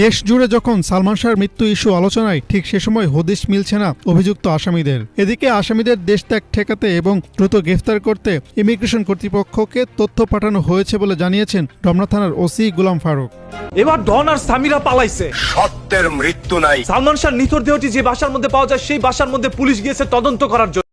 দেশ জুড়ে যখন সালমান শাহর মৃত্যু ইস্যু আলোচনায় ঠিক সে সময় হদিশ মিলছে না অভিযুক্ত আসামিদের। এদিকে আসামিদের দেশ ত্যাগ ঠেকাতে এবং দ্রুত গ্রেফতার করতে ইমিগ্রেশন কর্তৃপক্ষকে তথ্য পাঠানো হয়েছে বলে জানিয়েছেন রমনা থানার ওসি গুলাম ফারুক। এবার ডন আর সামিরা পালাইছে। সত্যের মৃত্যু নাই। সালমান শাহ নিথর দেহটি যে বাসার মধ্যে পাওয়া যায় সেই বাসার মধ্যে পুলিশ গিয়েছে তদন্ত করার জন্য।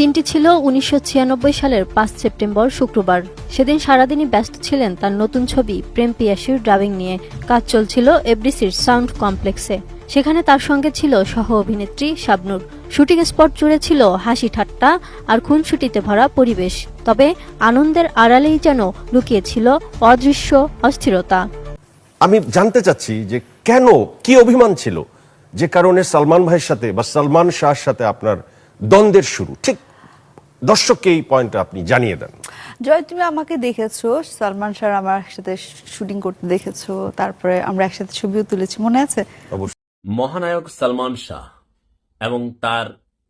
দিনটি ছিল উনিশশো ছিয়ানব্বই সালের পাঁচ সেপ্টেম্বর, শুক্রবার। সেদিন সারাদিনই ব্যস্ত ছিলেন তার নতুন ছবি প্রেম পিয়াসির ডাবিং নিয়ে। কাজ চলছিল এফডিসির সাউন্ড কমপ্লেক্সে। সেখানে তার সঙ্গে ছিল সহ অভিনেত্রী শাবনুর। শুটিং স্পট জুড়ে ছিল হাসি ঠাট্টা আর খুনসুটিতে ভরা পরিবেশ। তবে আনন্দের আড়ালেই যেন লুকিয়েছিল অদৃশ্য অস্থিরতা। আমি জানতে চাচ্ছি যে কেন, কি অভিমান ছিল? যে কারণে সালমান ভাইয়ের সাথে বা সালমান শাহর সাথে আপনার দ্বন্দ্বের শুরু। ঠিক দর্শককে এই পয়েন্টটা আপনি জানিয়ে দেন। জয় তুমি আমাকে দেখেছ সালমান শাহ আমার একসাথে শুটিং করতে দেখেছ তারপরে আমরা একসাথে ছবিও তুলেছি মনে আছে? মহানায়ক সালমান শাহ এবং তার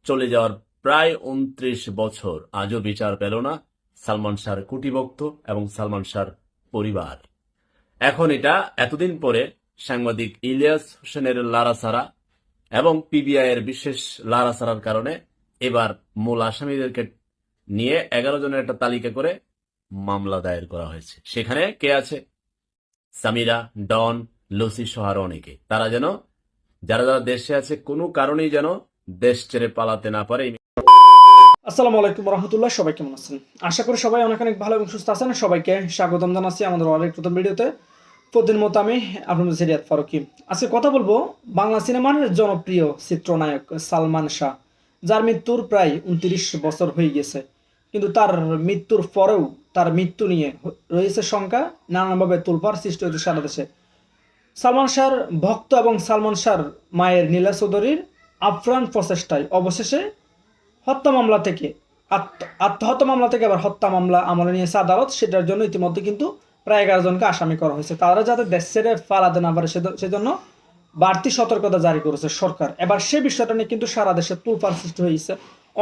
চলে যাওয়ার প্রায় উনত্রিশ বছর আজও বিচার পেল না সালমান শাহর কুটিভক্ত এবং সালমান শাহর পরিবার। এখন এটা এতদিন পরে সাংবাদিক ইলিয়াস হোসেনের লারাসারা এবং পিবিআই এর বিশেষ লারাসারার কারণে এবার মূল আসামিদেরকে নিয়ে এগারো জনের একটা তালিকা করে মামলা দায়ের করা হয়েছে। সেখানে কে আছে? সামিরা, ডন, লুসি সহ আরও অনেকে। তারা যেন, যারা যারা দেশে আছে, কোনো কারণেই যেন দেশ ছেড়ে পালাতে না পারে। আসসালামু আলাইকুম রহমতুল্লাহ, সবাই কেমন আছেন? আশা করি সবাই অনেক অনেক ভালো এবং সুস্থ আছেন। সবাইকে স্বাগতম জানাচ্ছি আমাদের অনেক প্রথম ভিডিওতে। প্রতিদিন মতো আমি আপনাদের সিরিয়াত ফারুকি। আজকে কথা বলব বাংলা সিনেমার জনপ্রিয় চিত্রনায়ক সালমান শাহ। যার মৃত্যুর প্রায় উনত্রিশ বছর হয়ে গেছে। কিন্তু তার মৃত্যুর পরেও তার মৃত্যু নিয়ে রয়েছে শঙ্কা, নানানভাবে তোলপাড় সৃষ্টি হয়েছে সারা দেশে। সালমান শাহর ভক্ত এবং সালমান শাহর মায়ের নীলা চৌধুরীর আফরান প্রচেষ্টায় অবশেষে হত্যা মামলা থেকে আত্ম- আত্মহত্যা মামলা থেকে আবার হত্যা মামলা আমলে নিয়েছে আদালত। সেটার জন্য ইতিমধ্যে কিন্তু প্রায় এগারো জনকে আসামি করা হয়েছে। তারা যাতে দেশ ছেড়ে পালাতে না পারে সেজন্য বাড়তি সতর্কতা জারি করেছে সরকার। এবার সে বিষয়টা নিয়ে কিন্তু সারা দেশে তুলপার সৃষ্টি হয়েছে।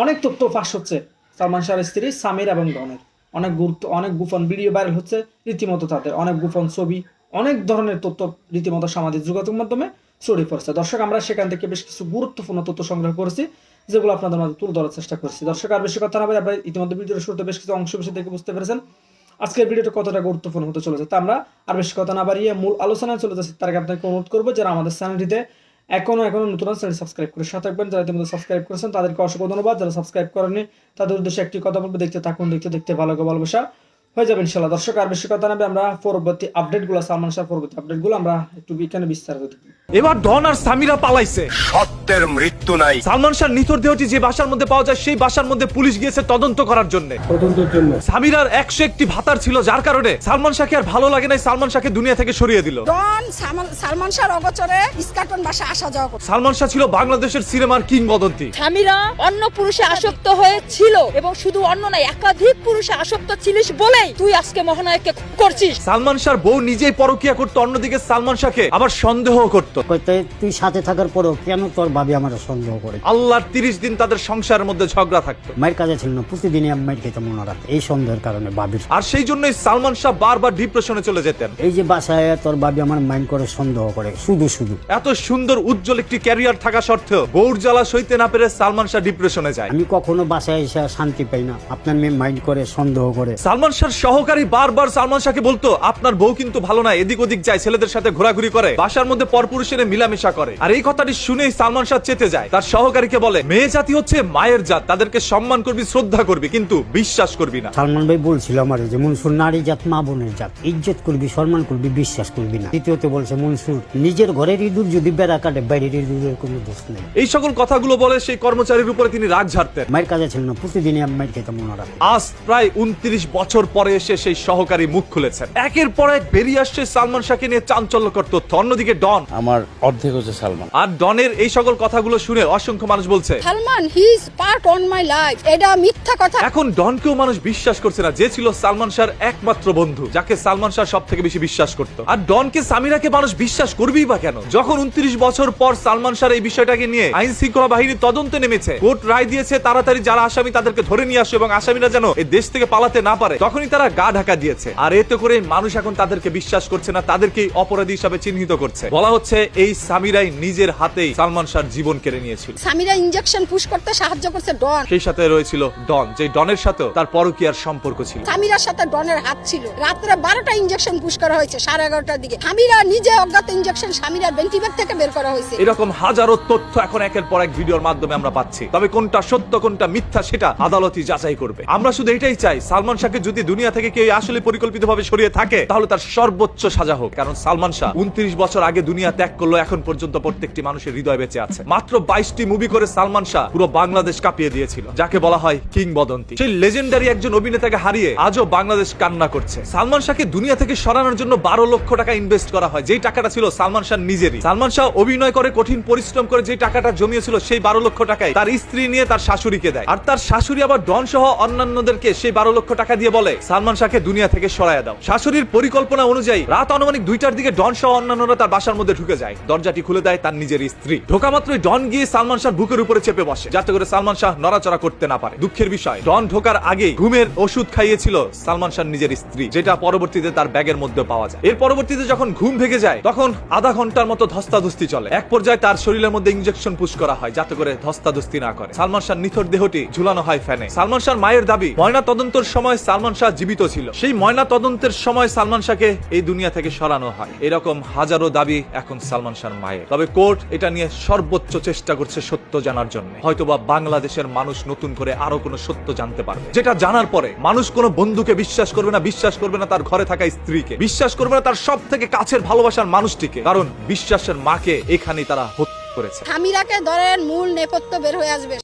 অনেক তথ্য ফাঁস হচ্ছে সালমান শাহের স্ত্রী সামির এবং ডনের। অনেক গুরুত্ব, অনেক গোপন ভিডিও ভাইরাল হচ্ছে রীতিমতো তাদের। অনেক গোপন ছবি, অনেক ধরনের তথ্য রীতিমতো সামাজিক যোগাযোগ মাধ্যমে ছড়িয়ে পড়ছে। দর্শক, আমরা সেখান থেকে বেশ কিছু গুরুত্বপূর্ণ তথ্য সংগ্রহ করেছি, যেগুলো আপনাদের মাঝে তুলে ধরার চেষ্টা করছি। দর্শক, আর বেশি কথা না বলে আপনারা ইতিমধ্যে ভিডিওর শুরুতে বেশ কিছু অংশ বেশি দেখে বুঝতে পেরেছেন। আজকের ভিডিওটা কতটা গুরুত্বপূর্ণ হতে চলেছে তা আমরা আর বেশি কথা না বাড়িয়ে মূল আলোচনায় চলে যাচ্ছি। তার আগে আপনাকে অনুরোধ করব, যারা আমাদের চ্যানেলটিতে এখনও এখনও নতুন চ্যানেল সাবস্ক্রাইব করে সাথে থাকবেন। যারা ইতিমধ্যে সাবস্ক্রাইব করেছেন, তাদেরকে অসংখ্য ধন্যবাদ। যারা সাবস্ক্রাইব করেনি তাদের উদ্দেশ্যে একটি কথা বলব, দেখতে থাকুন, দেখতে দেখতে ভালো ভালোবাসা হয়ে যাবে ইনশাল্লাহ দর্শক আর বেশি কথা নেবে আমরা পরবর্তী আপডেটগুলো সালমান শাহ পরবর্তী আপডেটগুলো আমরা একটু এখানে বিস্তারিত দেখব। এবার ডন আর সামিরা পালাইছে। সত্যের মৃত্যু নাই। সালমান শাহ নিথর দেহটি যে বাসার মধ্যে পাওয়া যায় সেই বাসার মধ্যে পুলিশ গিয়েছে তদন্ত করার জন্য। সামিরার একশো একটি ভাতার ছিল যার কারণে সালমান শাহকে আর ভালো লাগে নাই সালমান শাহকে দুনিয়া থেকে সরিয়ে দিল। ডন সালমান- শাহর অগোচরে ইস্কাটন বাসা আসা যাওয়া সালমান শাহ ছিল বাংলাদেশের সিনেমার কিংবদন্তি। স্বামীরা অন্য পুরুষে আসক্ত হয়েছিল এবং শুধু অন্য নাই একাধিক পুরুষে আসক্ত ছিলিস বলেই তুই আজকে মহানায়ককে করছিস। সালমান শাহর বউ নিজেই পরকিয়া করতো অন্যদিকে সালমান শাহকে আবার সন্দেহ করত। কইতে তুই সাথে থাকার পরেও কেন তোর ভাবি আমার সন্দেহ করে? আল্লাহর তিরিশ দিন তাদের সংসারের মধ্যে ঝগড়া থাকতো। মায়ের কাজে ছিল না প্রতিদিনই আমি মায়ের খেতে মনে রাখতে এই সন্দেহের কারণে ভাবির আর সেই জন্যই সালমান শাহ বারবার ডিপ্রেশনে চলে যেতেন। এই যে বাসায় তোর ভাবি আমার মাইন্ড করে সন্দেহ করে শুধু শুধু। এত সুন্দর উজ্জ্বল একটি ক্যারিয়ার থাকা সত্ত্বেও বউর জ্বালা সইতে না পেরে সালমান শাহ ডিপ্রেশনে যায়। আমি কখনো বাসায় এসে শান্তি পাই না। আপনার মেয়ে মাইন্ড করে সন্দেহ করে। সালমান শাহর সহকারী বারবার সালমান শাহকে বলতো আপনার বউ কিন্তু ভালো না এদিক ওদিক যায় ছেলেদের সাথে ঘোরাঘুরি করে। বাসার মধ্যে পরপুরুষের মিলামেশা করে। আর এই কথাটি শুনেই সালমান শাহ চেতে যায়। তার সহকারীকে বলে মেয়ে জাতি হচ্ছে মায়ের জাত তাদেরকে সম্মান করবি শ্রদ্ধা করবি কিন্তু বিশ্বাস করবি না। সালমান ভাই বলছিল আমার যে মনসুর নারী জাত মা বোনের জাত। ইজ্জত করবি সম্মান করবি বিশ্বাস করবি না। দ্বিতীয়তে বলছে মনসুর নিজের ঘরের ইঁদুর যদি বেড়া কাটে বাইরের ইঁদুরের কোনো দোষ নেই। এই সকল কথাগুলো বলে সেই কর্মচারীর উপরে তিনি রাগ ঝাড়তেন। মায়ের কাজে ছিল না প্রতিদিনই আমি মায়ের খেতে মনে রাখতে আজ প্রায় উনত্রিশ বছর পর পরে এসে সেই সহকারী মুখ খুলেছেন। একের পর এক বেরিয়ে আসছে সালমান শাহকে নিয়ে চাঞ্চল্যকর তথ্য। অন্যদিকে ডন। আমার অর্ধেক হচ্ছে সালমান। আর ডনের এই সকল কথাগুলো শুনে অসংখ্য মানুষ বলছে Salman he is part on my life এটা মিথ্যা কথা। এখন ডনকেও মানুষ বিশ্বাস করছে না যে ছিল সালমান শাহর একমাত্র বন্ধু যাকে সালমান শাহ সব থেকে বেশি বিশ্বাস করত। আর ডনকে সামিরাকে মানুষ বিশ্বাস করবেই বা কেন? যখন উনত্রিশ বছর পর সালমান শাহর এই বিষয়টাকে নিয়ে আইন শৃঙ্খলা বাহিনী তদন্তে নেমেছে কোর্ট রায় দিয়েছে তাড়াতাড়ি যারা আসামি তাদেরকে ধরে নিয়ে আসে এবং আসামিরা যেন এই দেশ থেকে পালাতে না পারে তখনই তারা গা ঢাকা দিয়েছে। আর এতে করে মানুষ এখন তাদেরকে বিশ্বাস করছে না তাদেরকেই অপরাধী হিসাবে চিহ্নিত করছে। বলা হচ্ছে এই সামিরাই নিজের হাতেই সালমান শাহর জীবন কেড়ে নিয়েছিল। সামিরা ইনজেকশন পুশ করতে সাহায্য করছে ডন। সেই সাথে রয়েছিল ডন যে ডনের সাথেও তার পরকীয়ার সম্পর্ক ছিল। সামিরার সাথে ডনের হাত ছিল। রাত্রে বারোটা ইনজেকশন পুশ করা হয়েছে সাড়ে এগারোটার দিকে। সামিরা নিজে অজ্ঞাত ইনজেকশন সামিরার বেন্টিব্যাগ থেকে বের করা হয়েছে। এরকম হাজারো তথ্য এখন একের পর এক ভিডিওর মাধ্যমে আমরা পাচ্ছি। তবে কোনটা সত্য কোনটা মিথ্যা সেটা আদালতই যাচাই করবে। আমরা শুধু এটাই চাই সালমান শাহকে যদি দুনিয়া থেকে কেউ আসলে পরিকল্পিতভাবে সরিয়ে থাকে, তাহলে তার সর্বোচ্চ সাজা হোক। কারণ সালমান শাহ উনত্রিশ বছর আগে দুনিয়া ত্যাগ করল এখন পর্যন্ত প্রত্যেকটি মানুষের হৃদয় বেঁচে আছে। মাত্র বাইশটি মুভি করে সালমান শাহ পুরো বাংলাদেশ কাঁপিয়ে দিয়েছিল, যাকে বলা হয় কিংবদন্তি। সেই লেজেন্ডারি একজন অভিনেতাকে হারিয়ে আজও বাংলাদেশ কান্না করছে। সালমান শাহকে দুনিয়া থেকে সরানোর জন্য বারো লক্ষ টাকা ইনভেস্ট করা হয়, যেই টাকাটা ছিল সালমান শাহ নিজেরই। সালমান শাহ অভিনয় করে, কঠিন পরিশ্রম করে যে টাকাটা জমিয়েছিল, সেই বারো লক্ষ টাকায় তার স্ত্রী নিয়ে তার শাশুড়িকে দেয়। আর তার শাশুড়ি আবার ডন সহ অন্যান্যদেরকে সেই বারো লক্ষ টাকা দিয়ে বলে সালমান শাহকে দুনিয়া থেকে সরাইয়া দাও। শাশুড়ির পরিকল্পনা অনুযায়ী রাত আনুমানিক দুইটার দিকে ডন সহ অন্যান্যরা তার বাসার মধ্যে ঢুকে যায়। দরজাটি খুলে দেয় তার নিজের স্ত্রী। ঢোকা মাত্রই ডন গিয়ে সালমান শাহ বুকের উপরে চেপে বসে, যাতে করে সালমান শাহ নড়াচড়া করতে না পারে। দুঃখের বিষয়, ডন ঢোকার আগে ঘুমের ওষুধ খাইয়েছিল সালমান শাহ নিজের স্ত্রী, যেটা পরবর্তীতে তার ব্যাগের মধ্যে পাওয়া যায়। এর পরবর্তীতে যখন ঘুম ভেঙে যায়, তখন আধা ঘণ্টার মতো ধস্তাধস্তি চলে। এক পর্যায়ে তার শরীরের মধ্যে ইঞ্জেকশন পুশ করা হয়, যাতে করে ধস্তাধস্তি না করে। সালমান শাহ নিথর দেহটি ঝুলানো হয় ফ্যানে। সালমান শাহ মায়ের দাবি ময়না তদন্তের সময় সালমান শাহ জীবিত ছিল। সেই ময়না তদন্তের সময় সালমান শাহকে এই দুনিয়া থেকে সরানো হয়। এরকম হাজারো দাবি এখন সালমান শাহর মায়ের। তবে কোর্ট এটা নিয়ে সর্বোচ্চ চেষ্টা করছে সত্য জানার জন্য। হয়তোবা বাংলাদেশের মানুষ নতুন করে আরও কোনো সত্য জানতে পারবে। যেটা জানার পরে মানুষ কোনো বন্ধুকে বিশ্বাস করবে না, বিশ্বাস করবে না তার ঘরে থাকা স্ত্রীকে। বিশ্বাস করবে না তার সব থেকে কাছের ভালোবাসার মানুষটিকে। কারণ বিশ্বাসের মাকে এখানেই তারা হত্যা করেছে। সামিরাকে ধরেন মূল নেপথ্য বের হয়ে আসবে।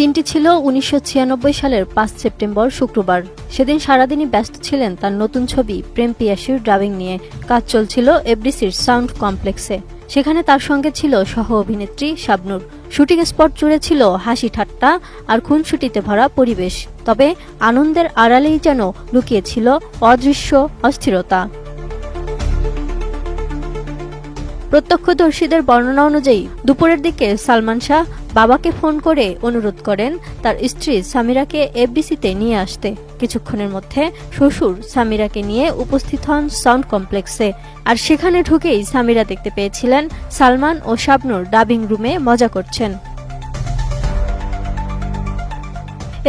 দিনটি ছিল উনিশশো ছিয়ানব্বই সালের পাঁচ সেপ্টেম্বর, শুক্রবার। সেদিন সারাদিনই ব্যস্ত ছিলেন তার নতুন ছবি প্রেম পিয়াসির ডাবিং নিয়ে। কাজ চলছিল এফডিসির সাউন্ড কমপ্লেক্সে। সেখানে তার সঙ্গে ছিল সহ অভিনেত্রী শাবনুর। শুটিং স্পট জুড়ে ছিল হাসি ঠাট্টা আর খুনসুটিতে ভরা পরিবেশ। তবে আনন্দের আড়ালেই যেন লুকিয়েছিল অদৃশ্য অস্থিরতা। প্রত্যক্ষদর্শীদের বর্ণনা অনুযায়ী, দুপুরের দিকে সালমান শাহ বাবাকে ফোন করে অনুরোধ করেন তার স্ত্রী সামিরাকে এফডিসিতে নিয়ে আসতে। কিছুক্ষণের মধ্যে শ্বশুর সামিরাকে নিয়ে উপস্থিত হন সাউন্ড কমপ্লেক্সে। আর সেখানে ঢুকেই সামিরা দেখতে পেয়েছিলেন সালমান ও শাবনুর ডাবিং রুমে মজা করছেন।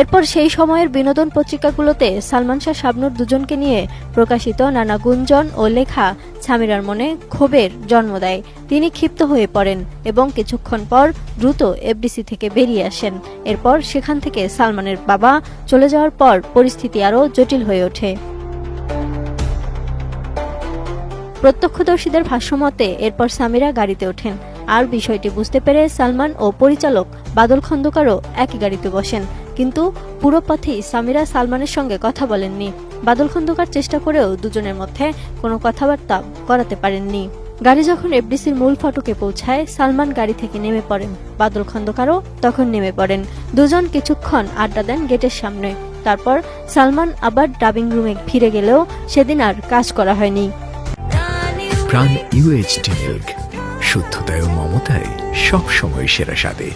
এরপর সেই সময়ের বিনোদন পত্রিকাগুলোতে সালমান শাহ, শাবনুর দুজনকে নিয়ে প্রকাশিত নানা গুঞ্জন ও লেখা সামিরার মনে ক্ষোভের জন্ম দেয়। তিনি ক্ষিপ্ত হয়ে পড়েন এবং কিছুক্ষণ পর দ্রুত এফডিসি থেকে বেরিয়ে আসেন। এরপর সেখান থেকে সালমানের বাবা চলে যাওয়ার পর পরিস্থিতি আরও জটিল হয়ে ওঠে। প্রত্যক্ষদর্শীদের ভাষ্যমতে এরপর সামিরা গাড়িতে ওঠেন। আর বিষয়টি বুঝতে পেরে সালমান ও পরিচালক বাদল খন্দকারও একই গাড়িতে বসেন। কিন্তু পুরো পথেই সামিরা সালমানের সঙ্গে কথা বলেননি। বাদল খন্দকার চেষ্টা করেও দুজনের মধ্যে কোনো কথাবার্তা করাতে পারেননি। গাড়ি যখন এফডিসির মূল ফটকে পৌঁছায়, সালমান গাড়ি থেকে নেমে পড়েন। বাদল খন্দকারও তখন নেমে পড়েন। দুজন কিছুক্ষণ আড্ডা দেন গেটের সামনে। তারপর সালমান আবার ডাবিং রুমে ফিরে গেলেও সেদিন আর কাজ করা হয়নি। প্রাণ শুদ্ধতায় ও মমতায় সব সময় সেরা স্বাদে।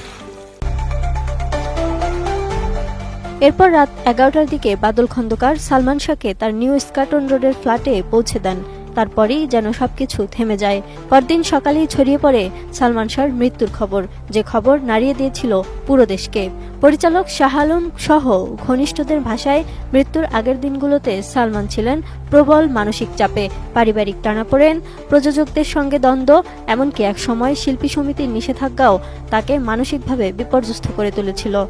এরপর রাত এগারোটার দিকে বাদল খন্দকার সালমান শাহকে তার নিউ স্কাটন রোডের ফ্ল্যাটে পৌঁছে দেন। তারপরেই যেন সবকিছু থেমে যায়। পরদিন সকালেই ছড়িয়ে পড়ে সালমান শাহর মৃত্যুর খবর। যে খবর নাড়িয়ে দিয়েছিল পুরো দেশকে। পরিচালক শাহ আলম সহ ঘনিষ্ঠদের ভাষায় মৃত্যুর আগের দিনগুলোতে সালমান ছিলেন প্রবল মানসিক চাপে। পারিবারিক টানাপোড়েন, প্রযোজকদের সঙ্গে দ্বন্দ্ব, এমনকি এক সময় শিল্পী সমিতির নিষেধাজ্ঞাও তাকে মানসিকভাবে বিপর্যস্ত করে তুলেছিল।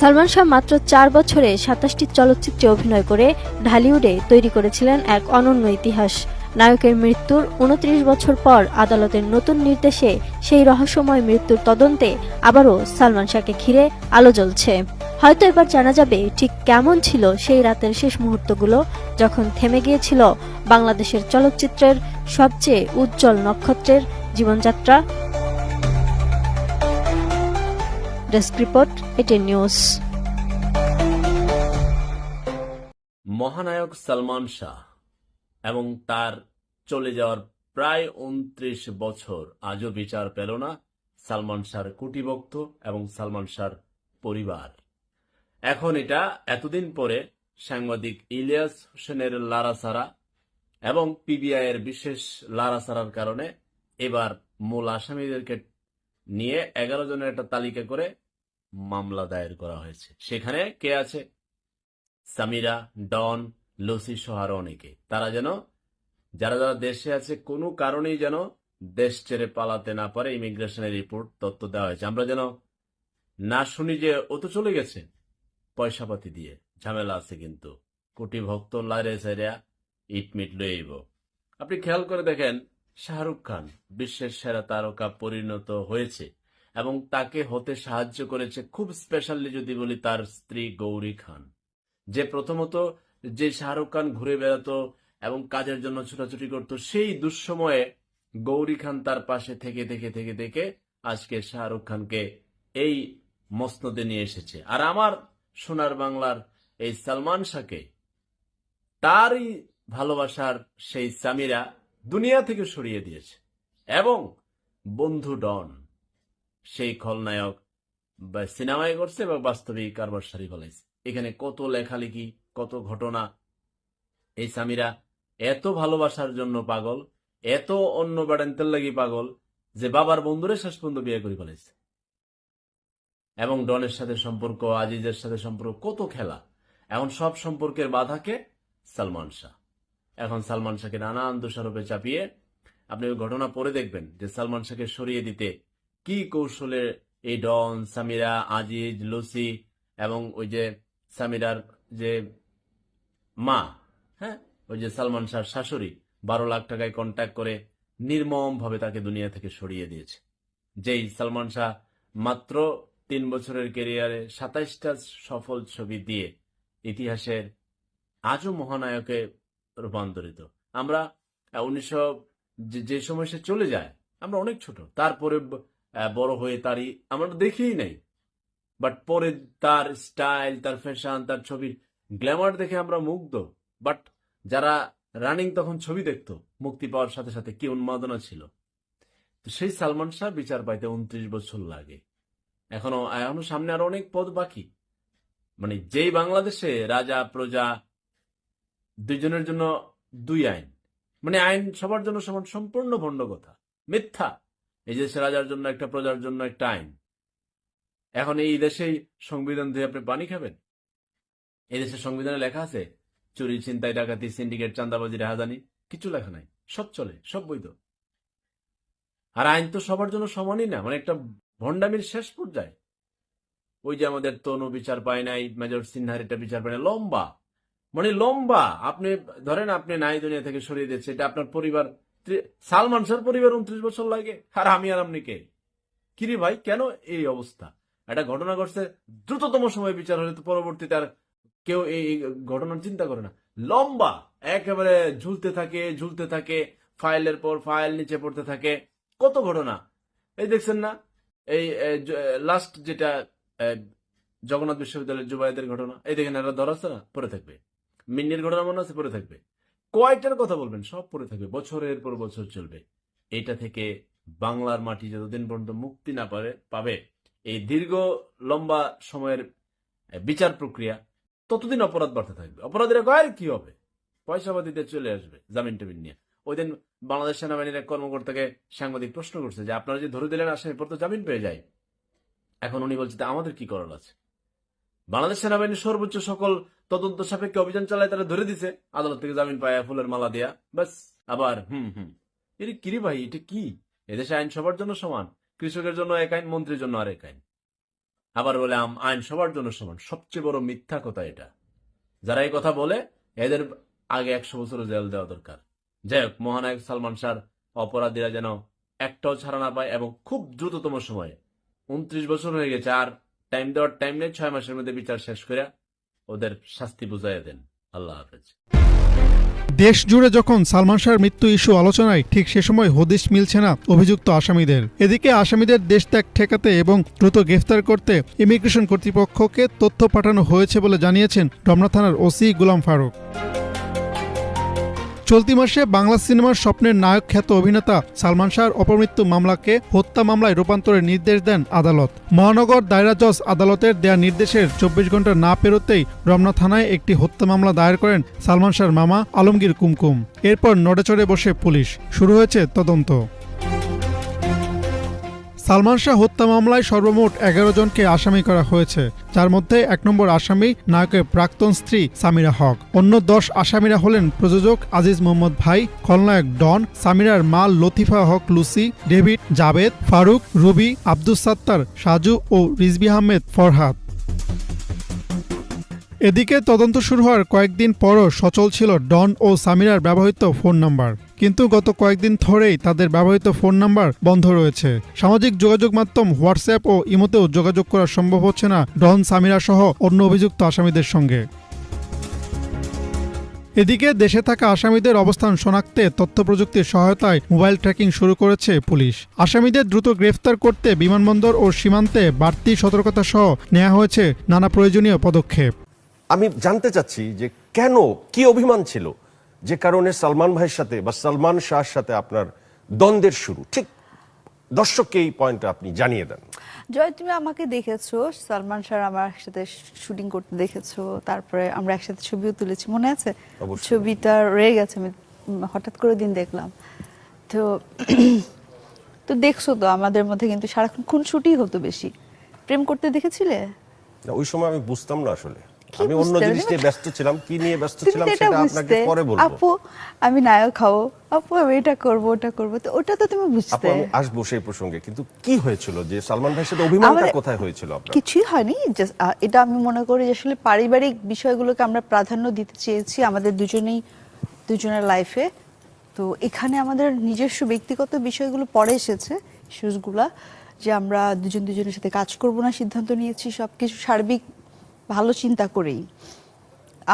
সালমান শাহ মাত্র চার বছরে সাতাশটি চলচ্চিত্রে অভিনয় করে ঢালিউডে তৈরি করেছিলেন এক অনন্য ইতিহাস। নায়কের মৃত্যুর উনত্রিশ বছর পর আদালতের নতুন নির্দেশে সেই রহস্যময় মৃত্যুর তদন্তে আবারও সালমান শাহকে ঘিরে আলো জ্বলছে। হয়তো এবার জানা যাবে ঠিক কেমন ছিল সেই রাতের শেষ মুহূর্তগুলো যখন থেমে গিয়েছিল বাংলাদেশের চলচ্চিত্রের সবচেয়ে উজ্জ্বল নক্ষত্রের জীবনযাত্রা ডেস্ক রিপোর্ট এটি নিউজ। মহানায়ক সালমান শাহ এবং তার চলে যাওয়ার প্রায় উনত্রিশ বছর আজও বিচার পেল না সালমান শাহর কুটিভক্ত এবং সালমান শাহর পরিবার। এখন এটা এতদিন পরে সাংবাদিক ইলিয়াস হোসেনের লারাসারা এবং পিবিআই এর বিশেষ লারাসারার কারণে এবার মূল আসামিদেরকে নিয়ে এগারো জনের একটা তালিকা করে মামলা দায়ের করা হয়েছে। সেখানে কে আছে? সামিরা, ডন, লসি সহ আরও অনেকে। তারা যেন, যারা যারা দেশে আছে, কোনো কারণেই যেন দেশ ছেড়ে পালাতে না পারে ইমিগ্রেশনের রিপোর্ট, তথ্য দেওয়া হয়েছে। আমরা যেন না শুনি যে ও তো চলে গেছে পয়সাপাতি দিয়ে। ঝামেলা আছে কিন্তু। কোটি ভক্ত লাইরে সাইরা ইট মিট লইব আপনি খেয়াল করে দেখেন শাহরুখ খান বিশ্বের সেরা তারকা পরিণত হয়েছে এবং তাকে হতে সাহায্য করেছে খুব স্পেশালি যদি বলি তার স্ত্রী গৌরী খান। যে প্রথমত যে শাহরুখ খান ঘুরে বেড়াতো এবং কাজের জন্য ছোটাছুটি করত, সেই দুঃসময়ে গৌরী খান তার পাশে থেকে থেকে থেকে থেকে আজকে শাহরুখ খানকে এই মসনদে নিয়ে এসেছে। আর আমার সোনার বাংলার এই সালমান শাহকে তারই ভালোবাসার সেই সামিরা দুনিয়া থেকে সরিয়ে দিয়েছে। এবং বন্ধু ডন, সেই খলনায়ক বা সিনেমায় করছে বা বাস্তবিক কারবার সারি ফলাইছে। এখানে কত লেখালেখি, কত ঘটনা। এই সামিরা এত ভালোবাসার জন্য পাগল, এত অন্য বেড়ান্তের লাগি পাগল যে বাবার বন্ধুরে শেষ পর্যন্ত বিয়ে করে ফেলেছে এবং ডনের সাথে সম্পর্ক, আজিজের সাথে সম্পর্ক, কত খেলা। এমন সব সম্পর্কের বাধাকে সালমান শাহ। এখন সালমান শাহকে নানান দোষারোপে চাপিয়ে আপনি ওই ঘটনা পরে দেখবেন যে সালমান শাহকে সরিয়ে দিতে কি কৌশলে এই ডন, সামিরা, আজিজ, লুসি এবং ওই যে সামিরার যে মা হ্যাঁ? ওই যে সালমান শাহর শাশুড়ি বারো লাখ টাকায় কন্ট্যাক্ট করে নির্মম ভাবে তাকে দুনিয়া থেকে সরিয়ে দিয়েছে। যেই সালমান শাহ মাত্র তিন বছরের কেরিয়ারে সাতাইশটা সফল ছবি দিয়ে ইতিহাসের আজও মহানায়কে রূপান্তরিত। আমরা উনিশশো, যে সময় সে চলে যায়, আমরা অনেক ছোট। তারপরে বড় হয়ে তারই, আমরা দেখিই নাই। বাট পরে তার স্টাইল তার ফ্যাশন তার ছবির গ্ল্যামার দেখে আমরা মুগ্ধ। বাট যারা রানিং তখন ছবি দেখতো, মুক্তি পাওয়ার সাথে সাথে কি উন্মাদনা ছিল? তো সেই সালমান শাহ বিচার পাইতে উনত্রিশ বছর লাগে। এখনও এখনও সামনে আরও অনেক পদ বাকি। মানে যেই বাংলাদেশে রাজা, প্রজা দুইজনের জন্য দুই আইন। মানে আইন সবার জন্য সমান, সম্পূর্ণ ভণ্ড কথা। মিথ্যা। এই দেশে রাজার জন্য একটা, প্রজার জন্য একটা আইন। এখন এই দেশেই সংবিধান দিয়ে আপনি পানি খাবেন? এই দেশের সংবিধানে লেখা আছে, চুরি, ছিনতাই, ডাকাতি, সিন্ডিকেট, চাঁদাবাজি রাহাজানি কিছু লেখা নাই। সব চলে, সব বৈধ। আর আইন তো সবার জন্য সমানই না মানে একটা ভণ্ডামির শেষ পর্যায়ে। ওই যে আমাদের তনু বিচার পায় নাই, মেজর সিনহার এটা বিচার পায় না লম্বা। মানে লম্বা, আপনি ধরেন আপনি নাই দুনিয়া থেকে সরিয়ে দিচ্ছে এটা আপনার পরিবার সালমান শাহর পরিবার উনত্রিশ বছর লাগে, আর আমি আর আপনি কে? কিরে ভাই, কেন এই অবস্থা? একটা ঘটনা ঘটছে, দ্রুততম সময় বিচার হলে তো পরবর্তীতে আর কেউ এই ঘটনার চিন্তা করে না। লম্বা, একেবারে ঝুলতে থাকে ঝুলতে থাকে, ফাইলের পর ফাইল নিচে পড়তে থাকে, কত ঘটনা। এই দেখছেন না, এই লাস্ট যেটা জগন্নাথ বিশ্ববিদ্যালয়ের যুবাইদের ঘটনা, এই দেখেন এরা ধরাচ্ছে না, পড়ে থাকবে। মিন্নির ঘটনা মনে আছে? পড়ে থাকবে। কয়টার কথা বলবেন? সব পড়ে থাকবে। বছরের পর বছর চলবে। এটা থেকে বাংলার মাটি যতদিন পর্যন্ত মুক্তি না পারে, পাবে, এই দীর্ঘ, লম্বা সময়ের বিচার প্রক্রিয়া ততদিন অপরাধ বাড়তে থাকবে। অপরাধীরা কয় কি হবে? পয়সা দিতে চলে আসবে জামিন টামিন নিয়ে। ওই দিন বাংলাদেশ সেনাবাহিনীর এক কর্মকর্তাকে সাংবাদিক প্রশ্ন করছে যে, আপনারা যে ধরে দিলেন আসামি পর তো জামিন পেয়ে যায় এখন উনি বলছে আমাদের কি করার আছে? বাংলাদেশ সেনাবাহিনীর সর্বোচ্চ সকল তদন্ত সাপেক্ষে অভিযান চালায় তারা ধরে দিছে। আদালত থেকে জামিন পায় ফুলের মালা দিয়া। ব্যাস, আবার, হুম হুম। এটা কিরে ভাই, এটা কি? এদেশে আইন সবার জন্য সমান, কৃষকের জন্য এক আইন, মন্ত্রীর জন্য আরেক আইন। আবার বলে আইন সবার জন্য সমান, সবচেয়ে বড় মিথ্যা কথা এটা। যারা এই কথা বলে, এদের আগে একশো বছর জেল দেওয়া দরকার। যাই হোক, মহানায়ক সালমান শাহর অপরাধীরা যেন একটাও ছাড়া না পায় এবং খুব দ্রুততম সময়ে, উনত্রিশ বছর হয়ে গেছে, আর টাইম দেওয়ার টাইম নেই, ছয় মাসের মধ্যে বিচার শেষ করে ওদের শাস্তি বুঝাইয়া দেন। আল্লাহ হাফেজ। দেশ জুড়ে যখন সালমান শাহর মৃত্যু ইস্যু আলোচনায়, ঠিক সে সময় হদিশ মিলছে না অভিযুক্ত আসামিদের। এদিকে আসামিদের দেশ ত্যাগ ঠেকাতে এবং দ্রুত গ্রেফতার করতে ইমিগ্রেশন কর্তৃপক্ষকে তথ্য পাঠানো হয়েছে বলে জানিয়েছেন রমনা থানার ওসি গুলাম ফারুক। চলতি মাসে বাংলা সিনেমার স্বপ্নের নায়ক খ্যাত অভিনেতা সালমান শাহর অপমৃত্যু মামলাকে হত্যা মামলায় রূপান্তরের নির্দেশ দেন আদালত। মহানগর দায়রা জজ আদালতের দেয়া নির্দেশের চব্বিশ ঘণ্টা না পেরোতেই রমনা থানায় একটি হত্যা মামলা দায়ের করেন সালমান শাহর মামা আলমগীর কুমকুম। এরপর নড়েচড়ে বসে পুলিশ। শুরু হয়েছে তদন্ত। সালমান শাহ হত্যা মামলায় সর্বমোট এগারো জনকে আসামি করা হয়েছে, যার মধ্যে এক নম্বর আসামি নায়কের প্রাক্তন স্ত্রী সামিরা হক। অন্য দশ আসামিরা হলেন প্রযোজক আজিজ মোহাম্মদ ভাই, খলনায়ক ডন, সামিরার মা লতিফা হক লুসি, ডেভিড জাবেদ, ফারুক, রবি, আব্দুস সাত্তার, সাজু ও রিজবি আহমেদ ফরহাদ। এদিকে তদন্ত শুরু হওয়ার কয়েকদিন পরও সচল ছিল ডন ও সামিরার ব্যবহৃত ফোন নাম্বার। কিন্তু গত কয়েকদিন ধরেই তাদের ব্যবহৃত ফোন নাম্বার বন্ধ রয়েছে। সামাজিক যোগাযোগ মাধ্যম হোয়াটসঅ্যাপ ও ইমোতেও যোগাযোগ করা সম্ভব হচ্ছে না ডন সামিরা সহ অন্য অভিযুক্ত আসামিদের সঙ্গে। এদিকে দেশে থাকা আসামিদের অবস্থান শনাক্তে তথ্য প্রযুক্তির সহায়তায় মোবাইল ট্র্যাকিং শুরু করেছে পুলিশ। আসামিদের দ্রুত গ্রেফতার করতে বিমানবন্দর ও সীমান্তে বাড়তি সতর্কতা সহ নেওয়া হয়েছে নানা প্রয়োজনীয় পদক্ষেপ। আমি জানতে চাচ্ছি যে কেন, কি অভিমান ছিল? যে কারণে সালমান ভাইয়ের সাথে বা সালমান শাহর সাথে আপনার দ্বন্দ্বের শুরু। ঠিক দর্শককে এই পয়েন্টটা আপনি জানিয়ে দেন। জয় তুমি আমাকে দেখেছ সালমান শাহ আমার একসাথে শুটিং করতে দেখেছ তারপরে আমরা একসাথে ছবিও তুলেছি মনে আছে? ছবিটা রয়ে গেছে আমি হঠাৎ করে দিন দেখলাম। তো তো দেখছ তো আমাদের মধ্যে কিন্তু সারাক্ষণ খুন ছুটি হতো বেশি। প্রেম করতে দেখেছিলে? ওই সময় আমি বুঝতাম না আসলে। আমি অন্য জিনিস নিয়ে ব্যস্ত ছিলাম কি নিয়ে ব্যস্ত ছিলাম সেটা আপনাকে পরে বলব। আপু আমি নায়ক হব আপু আমি এটা করব ওটা করব তো ওটা তো তুমি আপু আমি আসব সেই প্রসঙ্গে কিন্তু কি হয়েছিল? যে সালমান ভাইয়ের সাথে অভিমানটা কোথায় হয়েছিল আপনার? কিছুই হয়নি এটা আমি মনে করি যে আসলে পারিবারিক বিষয়গুলোকে আমরা প্রাধান্য দিতে চেয়েছি আমাদের দুজনেই দুজনের লাইফে তো এখানে আমাদের নিজস্ব ব্যক্তিগত বিষয়গুলো পরে এসেছে ইস্যুসগুলা যে আমরা দুজন দুজনের সাথে কাজ করব না সিদ্ধান্ত নিয়েছি সবকিছু সার্বিক ভালো চিন্তা করেই।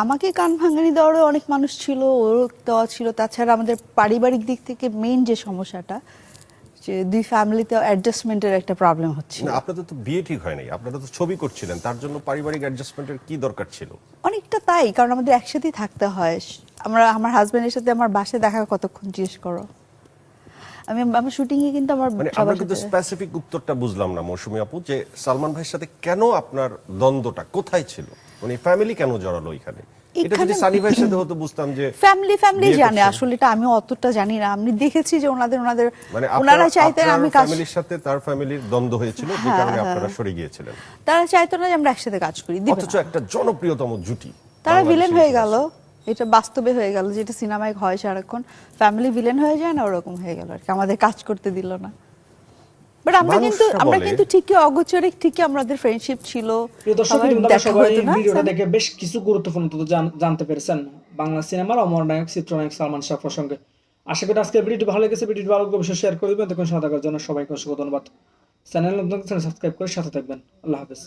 আমাকে কান ভাঙানি দেওয়ারও অনেক মানুষ ছিল ওরও দেওয়া ছিল। তাছাড়া আমাদের পারিবারিক দিক থেকে মেইন যে সমস্যাটা যে দুই ফ্যামিলিতে অ্যাডজাস্টমেন্টের একটা প্রবলেম হচ্ছে না আপনাদের তো বিয়ে ঠিক হয়নি আপনারা তো ছবি করছিলেন তার জন্য পারিবারিক অ্যাডজাস্টমেন্টের কি দরকার ছিল? অনেকটা তাই কারণ আমাদের একসাথেই থাকতে হয়। আমরা আমার হাজবেন্ডের সাথে আমার বাসায় দেখা কতক্ষণ জিজ্ঞেস করো। আমি আমার শুটিং এ কিন্তু আমার মানে আমরা কিন্তু স্পেসিফিক উত্তরটা বুঝলাম না মৌসুমী আপু যে সালমান ভাইয়ের সাথে কেন আপনার দ্বন্দ্বটা কোথায় ছিল? মানে ফ্যামিলি কেন জড়ালো এখানে? এটা যদি সানি ভাইয়ের সাথে হতো বুঝতাম যে ফ্যামিলি ফ্যামিলি জানে আসলে এটা আমি অতটা জানি না। আমি দেখেছি যে ওনাদের ওনাদের মানে ওনারা চাইতেন আমি ফ্যামিলির সাথে তার ফ্যামিলির দ্বন্দ্ব হয়েছিল যে হ্যাঁ, কারণে হ্যাঁ। আপনারা সরে গিয়েছিলেন। তারা চাইতো না যে আমরা একসাথে কাজ করি অথচ একটা জনপ্রিয়তম জুটি তারা ভিলেন হয়ে। গেল। এটা বাস্তবে হয়ে গেল যেটা সিনেমায় হয় সারাক্ষণ। ফ্যামিলি ভিলেন হয়ে যায় না ওরকম হয়ে গেল আর কি। আমাদের কাজ করতে দিল না। বাট আমরা কিন্তু আমরা কিন্তু ঠিকই অগোচরে ঠিকই আমাদের ফ্রেন্ডশিপ ছিল। প্রিয় দর্শক দেখা সবাই ভিডিওটা দেখে বেশ কিছু গুরুত্বপূর্ণ তথ্য জানতে পেরেছেন। বাংলা সিনেমার অমর নায়ক চিত্রনায়ক সালমান শাহ প্রসঙ্গে। আশা করি আজকের ভিডিওটি ভালো লেগেছে। ভিডিওটি ভালো লাগলে অবশ্যই শেয়ার করে দেবেন। তখন থাকার জন্য সবাইকে অসংখ্য ধন্যবাদ। চ্যানেল নতুন সাবস্ক্রাইব করে সাথে থাকবেন। আল্লাহ হাফেজ।